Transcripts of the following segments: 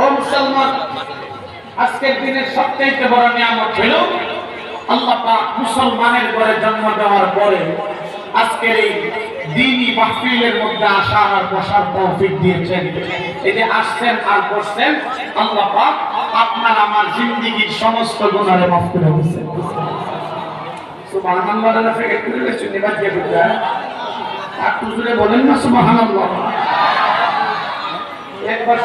ও আজকের দিনের সবচেয়ে বড় নিয়ামত হলো আল্লাহ মুসলমানের ঘরে জন্ম দেওয়ার পরে আজকের এই দিনই মাহফিলের মধ্যে আসা আর বসার তৌফিক দিয়েছেন। এই যে আসছেন আর বসছেন, আল্লাহ আপনার আমার জিন্দিগির সমস্ত গুণারে মাফ করে দিয়েছেন। সুবহানাল্লাহ ফেকে করে শুনি বাজিয়ে বলেন না একবার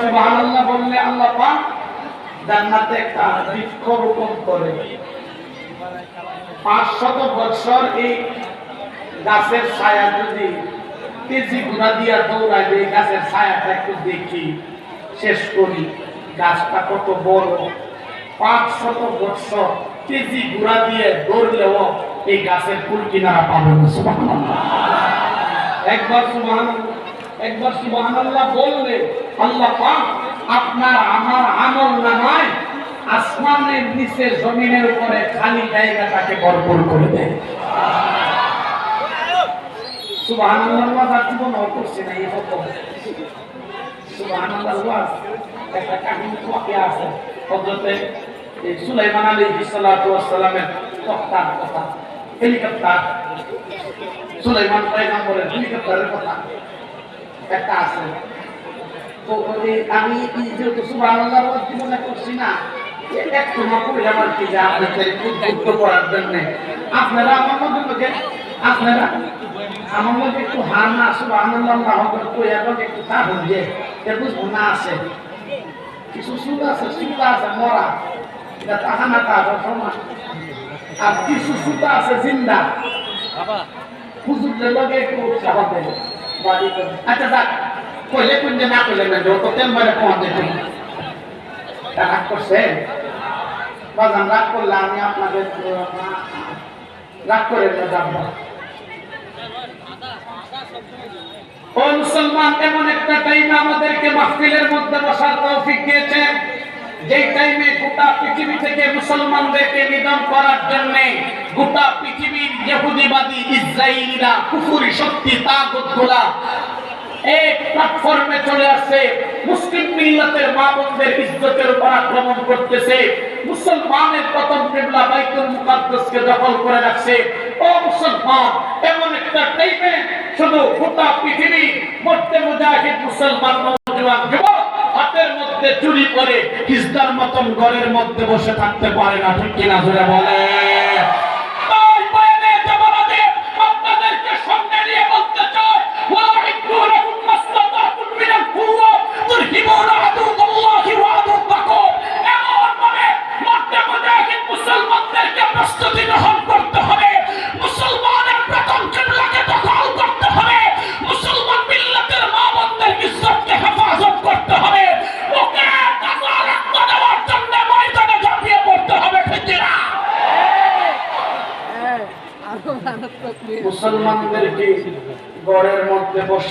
বললে আল্লাহ পাক জান্নাতে একটা করে। পাঁচশত বছর এই গাছের ছায়া যদি তেজি ঘোড়া দিয়া এই গাছের ছায়াটা একটু দেখি, শেষ করি, গাছটা কত বড়। পাঁচশত বছর তেজি ঘোড়া দিয়ে দৌড়লেও এই গাছের কুল কিনারা পাবে না একবার সুবহান, একবার সুবহানাল্লাহ বললে আল্লাহ পাক আপনার আমার আমল নামায় আসমানের নিচে জমিনের উপরে খালি জায়গাটাকে ভরপুর করে দেয়। সুবহানাল্লাহ আর জীবন করছে না এই হতো সুবহানাল্লাহ একটা কাহিনী ওয়াকি আছে। হযরতে সুলাইমান আলাইহিস সালাতু ওয়াস সালামের কথা কথা। হেলিকপ্টার। সুলাইমান পয়গম্বরের হেলিকপ্টারের কথা। একটা আছে। তো আমি যেহেতু ওয়াজ জীবনে করছি না আমার মধ্যে আপনারা আমার মধ্যে একটু হার না আল্লাহু কই একটু তা হয়ে বুঝব না আছে। কিছু সুদ আছে সুদ আছে, মরা। এটা তাহানা তা সমান আর কিছু সুদ আছে জিন্দা। হুজুরের লগে একটু উৎসাহ দেবে আচ্ছা যাক কইলে কুঞ্জে না কইলে না যত তেল মারে পৌঁছে তুমি রাগ করছেন বাজান রাগ করলে আমি আপনাদের রাগ করে যাব ও মুসলমান এমন একটা টাইম আমাদেরকে মাহফিলের মধ্যে বসার তৌফিক দিয়েছেন। যেই টাইমে গোটা পৃথিবী থেকে মুসলমানদেরকে নিধন করার জন্য গোটা পৃথিবীর ইহুদিবাদী ইসরায়েলিরা কুফুরি শক্তি, তাগুতগুলা এক প্ল্যাটফর্মে চলে আসছে। মুসলিম মিল্লাতের মা বোনদের ইজ্জতের উপর আক্রমণ করতেছে। মুসলমানের প্রথম কিবলা বাইতুল মুকাদ্দাসকে দখল করে রাখছে। ও মুসলমান, এমন একটা টাইমে শুধু গোটা পৃথিবী মধ্যে মুজাহিদ মুসলমান নওজোয়ান যুবক হাতের মধ্যে চুরি করে, হিজদার মতন ঘরের মধ্যে বসে থাকতে পারে না, ঠিক কিনা ধরে বলে মুসলমানদেরকে গড়ের মধ্যে বসে